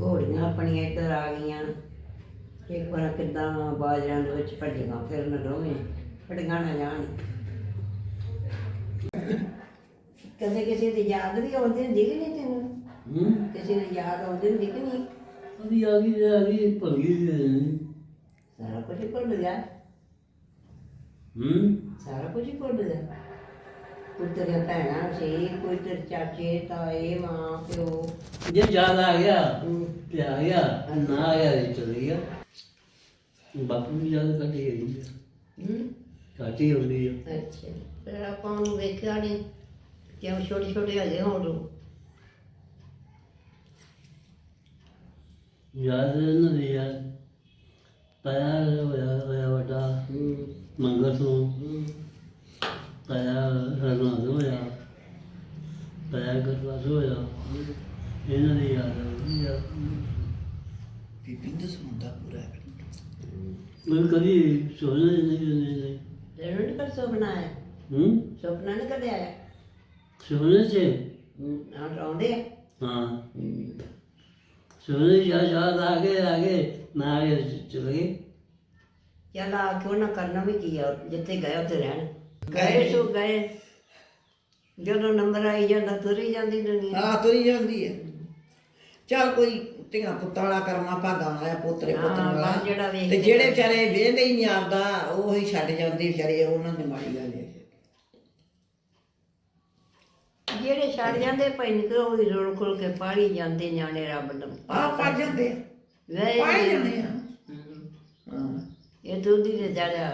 ਘੋੜੀਆਂ ਆਪਣੀਆਂ ਇੱਧਰ ਆ ਗਈਆਂ। ਇੱਕ ਵਾਰ ਕਿੱਦਾਂ ਬਾਜਰਾਂ ਦੇ ਵਿੱਚ ਭੱਜੀਆਂ ਫਿਰਨ ਦੋਵੇਂ ਫੜੀਆਂ ਨਾ ਜਾਣ। ਕਦੇ ਕਿਸੇ ਦੀ ਯਾਦ ਵੀ ਆਉਂਦੀ ਹੁੰਦੀ ਕਿ ਨਹੀਂ ਤੈਨੂੰ? ਹੂੰ? ਕਿਸੇ ਦੀ ਯਾਦ ਆਉਂਦੀ ਹੁੰਦੀ ਕਿ ਨਹੀਂ? ਅਭੀ ਆ ਗਈ ਆ ਗਈ ਭੁੱਲ ਗਈ। ਸਾਰਾ ਕੁਝ ਹੀ ਭੁੱਲ ਗਿਆ। ਹੂੰ? ਸਾਰਾ ਕੁਝ ਹੀ ਭੁੱਲ ਗਿਆ। ਤੇਰੀਆਂ ਭੈਣਾਂ ਸੀ ਕੋਈ ਤੇਰੇ ਚਾਚੇ ਤਾਏ ਮਾਂ ਪਿਓ। ਜੇ ਯਾਦ ਆ ਗਿਆ ਤੇ ਆ ਗਿਆ ਨਾ ਆਇਆ ਤੇ ਚਲੇ ਗਿਆ। ਬਾਪੂ ਦੀ ਯਾਦ ਕੱਢੀ ਗਈ ਹਮ, ਕਾਟੀ ਹੁੰਦੀ ਆ। ਅੱਛਾ ਫਿਰ ਆਪਾਂ ਉਹਨੂੰ ਵੇਖਿਆ ਨਹੀਂ ਕਿਉਂ ਛੋਟੇ ਛੋਟੇ ਹਜੇ ਹੋਣ ਨੂੰ। ਯਾਦ ਨਹੀਂ ਯਾਦ। ਪਾਇਆ ਹੋਇਆ ਹੋਇਆ ਵੱਡਾ ਮੰਗਲ ਨੂੰ ਹਮ, ਪਾਇਆ ਰਣਾ ਹੋਇਆ ਪਾਇਆ ਗਰਵਾ ਹੋਇਆ ਇਹਨਾਂ ਦੀ ਯਾਦ ਆਉਂਦੀ ਆ ਬੀਬੀ ਦਾ ਸਮੁੰਦਾ ਪੂਰਾ ਹੈ। ਮੈਂ ਕਦੀ ਸੋਚਿਆ ਹੀ ਨਹੀਂ ਨਹੀਂ ਨਹੀਂ ਤੈਨੂੰ ਨਹੀਂ ਕਰ ਸੁਪਨਾ ਆਇਆ? ਹੂੰ? ਸੁਪਨਾ ਨਹੀਂ ਕਦੇ ਆਇਆ? ਸੋਨੇ ਸੇ ਹਮ, ਆਹ ਆਉਂਦੇ ਆ? ਹਾਂ। ਸੋਨੇ ਯਾ ਯਾਦ ਆ ਗਏ ਆ ਗਏ ਨਾ ਆ ਚਲੇ ਗਏ। ਚੱਲ ਆ ਕਿਉਂ ਨਾ ਕਰਨਾ ਵੀ ਕੀ ਆ? ਜਿੱਥੇ ਗਏ ਉੱਥੇ ਰਹਿਣ। ਗਏ ਸੋ ਗਏ। ਜਦੋਂ ਨੰਬਰ ਆਈ ਜਾਂਦਾ ਤੁਰੀ ਜਾਂਦੀ ਦੁਨੀਆ ਹਾਂ ਤੁਰੀ ਜਾਂਦੀ ਹੈ। ਚੱਲ ਕੋਈ ਧੀਆਂ ਪੁੱਤਾਂ ਵਾਲਾ ਕਰਮਾ ਭਾਗਾਂ ਵਾਲਾ ਪੋਤਰੇ ਹਾਂ, ਪੁੱਤਰਾਂ ਬਸ ਵਾਲਾ ਜਿਹੜਾ ਵੇਖ ਤੇ ਕੇ ਜਿਹੜੇ ਵਿਚਾਰੇ ਵੇਂਦੇ ਹੀ ਨਹੀਂ ਆਪਦਾ ਉਹ ਹੀ ਛੱਡ ਜਾਂਦੇ ਵਿਚਾਰੇ ਉਹਨਾਂ ਦੀ ਮਾੜੀ ਗੱਲ ਹੈ ਜਿਹੜੇ ਛੱਡ ਜਾਂਦੇ ਭਾਈ ਨਿਕਲ ਉਹ ਵੀ ਰੋਲ ਖੋਲ ਕੇ ਪਾੜੀ ਜਾਂਦੇ ਨਿਆਣੇ ਰੱਬ ਨੂੰ। ਆ ਪੜ ਜਾਂਦੇ ਆ। ਵੇ ਪਾਏ ਜਾਂਦੇ ਆ। ਹਮ, ਹਾਂ। ਇਹ ਦੁੱਧੀ ਦੇ ਜੜਿਆ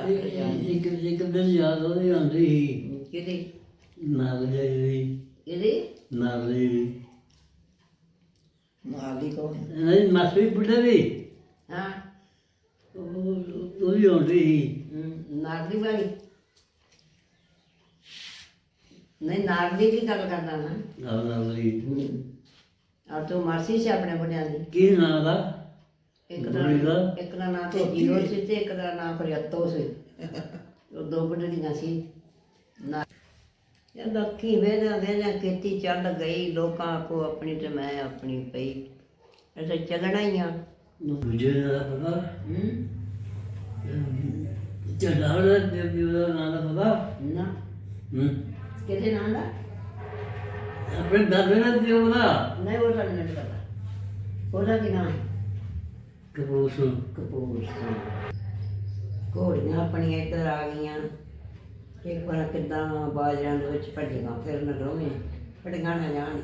ਇੱਕ ਇੱਕ ਦਿਨ ਯਾਦ ਉਹਦੀ ਆਉਂਦੀ ਸੀ। ਕਿਹਦੀ? ਮਾਲੀ ਨਹੀਂ ਮਾਸੀ ਬੁੱਢੇ ਵੀ ਹਾਂ। ਉਹ ਉਹ ਵੀ ਆਉਂਦੀ ਸੀ। ਵਾਲੀ? ਨਹੀਂ ਦੀ ਗੱਲ ਕਰਦਾ ਨਾ। ਨਾਗ ਨਾਗ ਲਈ। ਆ ਤੂੰ ਮਾਸੀ ਸੀ ਆਪਣੇ ਬੁੱਢਿਆਂ ਦੀ? ਕੀ ਨਾਂ ਦਾ? ਇੱਕ ਦਾ ਦਾ? ਇੱਕ ਦਾ ਨਾਂ ਤੇ ਜੀਵੋ ਸੀ ਤੇ ਇੱਕ ਦਾ ਨਾਂ ਫਰਿਆਤੋ ਸੀ। ਉਹ ਦੋ ਬੁੱਢੜੀਆਂ ਸੀ। ਨਾ ਇਹ ਦੱਖੀ ਵੇਦਾ ਵੇਦਾ ਕੀਤੀ ਚੱਲ ਗਈ ਲੋਕਾਂ ਆਪੋ ਆਪਣੀ ਤੇ ਮੈਂ ਆਪਣੀ ਪਈ। ਐਸੇ ਚੱਲਣਾ ਹੀ ਆ। ਦੂਜੇ ਦਾ ਪਤਾ। ਹੂੰ? ਜੜਾੜਾ ਦੇ ਵੀ ਉਹਦਾ ਨਾਂ ਦਾ ਪਤਾ। ਨਾ। ਹੂੰ? ਕਿਹਦੇ ਨਾਂ ਦਾ? ਆਪਣੇ ਦਾਦੇ ਦਾ ਤੇ ਉਹਦਾ। ਨਹੀਂ ਉਹ ਤਾਂ ਨਹੀਂ ਪਤਾ। ਉਹਦਾ ਕੀ ਨਾਂ? ਕਪੂਸ ਕਪੂਰ ਸਿੰਘ ਘੋੜੀਆਂ ਆਪਣੀਆਂ ਇੱਧਰ ਆ ਗਈਆਂ। ਇੱਕ ਵਾਰ ਕਿੱਦਾਂ ਬਾਜਰਾਂ ਦੇ ਵਿੱਚ ਭੱਜੀਆਂ ਫਿਰਨ ਦੋਵੇਂ ਫੜੀਆਂ ਨਾ ਜਾਣ।